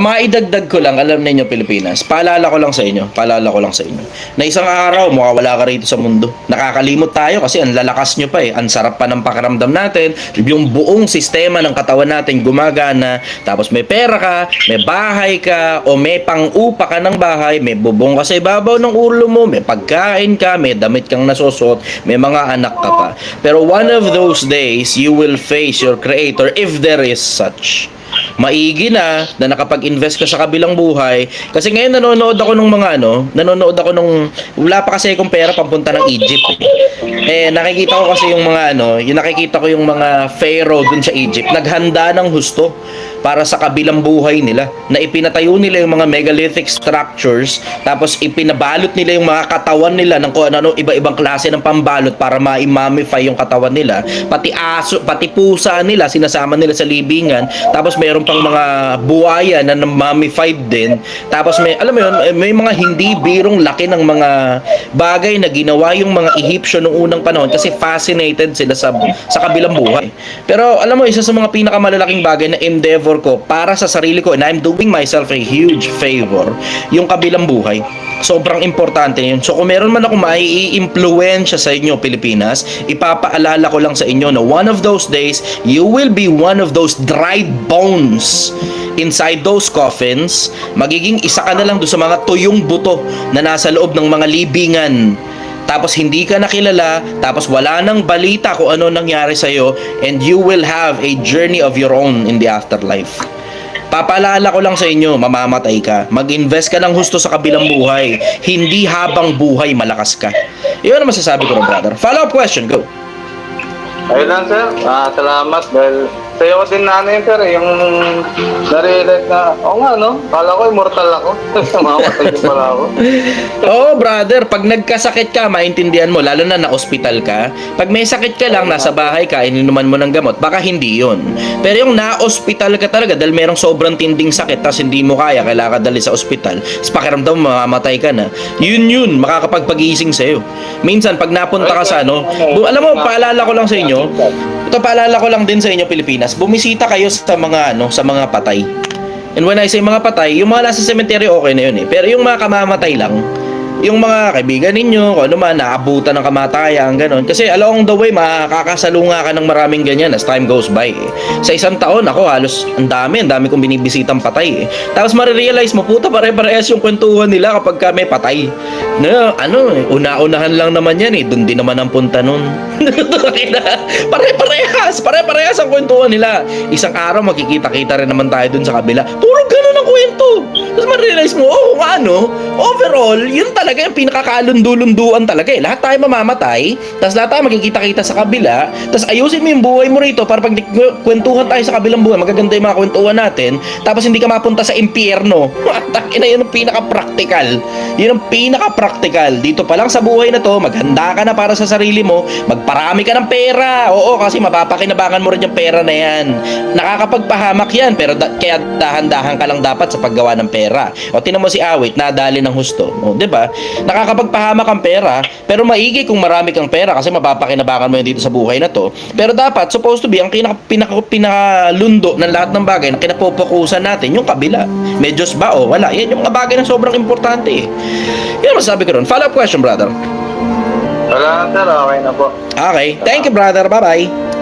mga idagdag ko lang, alam ninyo Pilipinas, paalala ko lang sa inyo, paalala ko lang sa inyo, na isang araw, mawawala ka rito sa mundo. Nakakalimot tayo kasi ang lalakas nyo pa eh, ang sarap pa ng pakiramdam natin, yung buong sistema ng katawan natin gumagana, tapos may pera ka, may bahay ka, o may pang-upa ka ng bahay, may bubong ka sa ibabaw ng ulo mo, may pagkain ka, may damit kang nasusot, may mga anak ka pa. Pero one of those days, you will face your creator if there is such maigi na na nakapag-invest ka sa kabilang buhay. Kasi ngayon nanonood ako ng mga ano nanonood ako nung wala pa kasi akong pera pampunta ng Egypt. Eh. eh nakikita ko kasi yung mga ano yung nakikita ko yung mga pharaoh dun sa Egypt. Naghanda ng husto para sa kabilang buhay nila na ipinatayo nila yung mga megalithic structures tapos ipinabalot nila yung mga katawan nila ng kung ano iba-ibang klase ng pambalot para ma-mummify yung katawan nila. Pati aso pati pusa nila sinasama nila sa libingan. Tapos mayroon pang mga buhaya na mummified din. Tapos may alam mo yun may mga hindi birong laki ng mga bagay na ginawa yung mga Egyptian noong unang panahon kasi fascinated sila sa sa kabilang buhay. Pero alam mo isa sa mga pinakamalalaking bagay na endeavor ko para sa sarili ko and I'm doing myself a huge favor yung kabilang buhay. Sobrang importante yun. So kung meron man ako mai-influensya sa inyo Pilipinas ipapaalala ko lang sa inyo na one of those days you will be one of those dried bones inside those coffins. Magiging isa ka na lang doon sa mga tuyong buto na nasa loob ng mga libingan tapos hindi ka nakilala, tapos wala nang balita kung ano nangyari sa'yo, and you will have a journey of your own in the afterlife. Papaalala ko lang sa inyo, mamamatay ka. Mag-invest ka ng husto sa kabilang buhay. Hindi habang buhay malakas ka. Yun ang masasabi ko, brother. Follow-up question, go. Ayun lang sir, ah, salamat dahil sa'yo ko din na yun sir, eh, yung nare-realize na, oo nga no, kala ko immortal ako, mamamatay din pala ako. Oo, brother, pag nagkasakit ka, maintindihan mo, lalo na na-hospital ka. Pag may sakit ka lang, nasa bahay ka, ininuman mo ng gamot, baka hindi yun. Pero yung na-hospital ka talaga, dahil merong sobrang tinding sakit, tapos hindi mo kaya, kailangan ka dali sa ospital, tapos pakiramdam mo, mamamatay ka na, yun yun, makakapagpagising sa'yo. Minsan, pag napunta ka sa ano, alam mo, paalala ko lang sa inyo, ito paalala ko lang din sa inyo Pilipinas, bumisita kayo sa mga ano, sa mga patay. And when I say mga patay, yung mga nasa cemetery okay na yun eh. Pero yung mga kamamatay lang, yung mga kaibigan ninyo, kung ano man, naabutan ng kamatayan, ganun. Kasi along the way, makakasalunga ka ng maraming ganyan as time goes by. Eh. Sa isang taon, ako halos ang dami, ang dami kong binibisitang patay. Eh. Tapos marirealize mo, puta pare-parehas yung kwentuhan nila kapag ka may patay. Na, ano, eh, una-unahan lang naman yan eh. Doon din naman ang punta nun. pare-parehas, pare-parehas ang kwentuhan nila. Isang araw makikita-kita rin naman tayo dun sa kabila. Puro kwento. Tapos ma-realize mo, oh, kung ano, overall, yun talaga yung pinakakalundu-lunduan talaga eh. Lahat tayo mamamatay, tapos lahat tayo makikita-kita sa kabila, tapos ayusin mo yung buhay mo rito para pag kwentuhan tayo sa kabilang buhay, magaganda yung mga kwentuhan natin, tapos hindi ka mapunta sa impyerno. Ina, yun ang pinaka-practical. Yun ang pinaka-practical. Dito pa lang sa buhay na to, maghanda ka na para sa sarili mo, magparami ka ng pera. Oo, kasi mapapakinabangan mo rin yung pera na yan. Nakakapagpahamak yan, pero da- kaya dahan-dahan ka lang dapat sa paggawa ng pera. O tinan mo si Awit, nadali ng husto. O, 'di ba? Nakakapagpahamak ang pera, pero maigi kung marami kang pera kasi mapapakinabangan mo yan dito sa buhay na to. Pero dapat supposed to be ang pinaka pinaka pinakalundo ng lahat ng bagay na kinapopokusan natin yung kabila. May Diyos ba o wala? Yan yung mga bagay na sobrang importante eh. Yan ang masasabi ko ron. Follow up question, brother. Wala sir, okay na po. Okay. Thank you, brother. Bye-bye.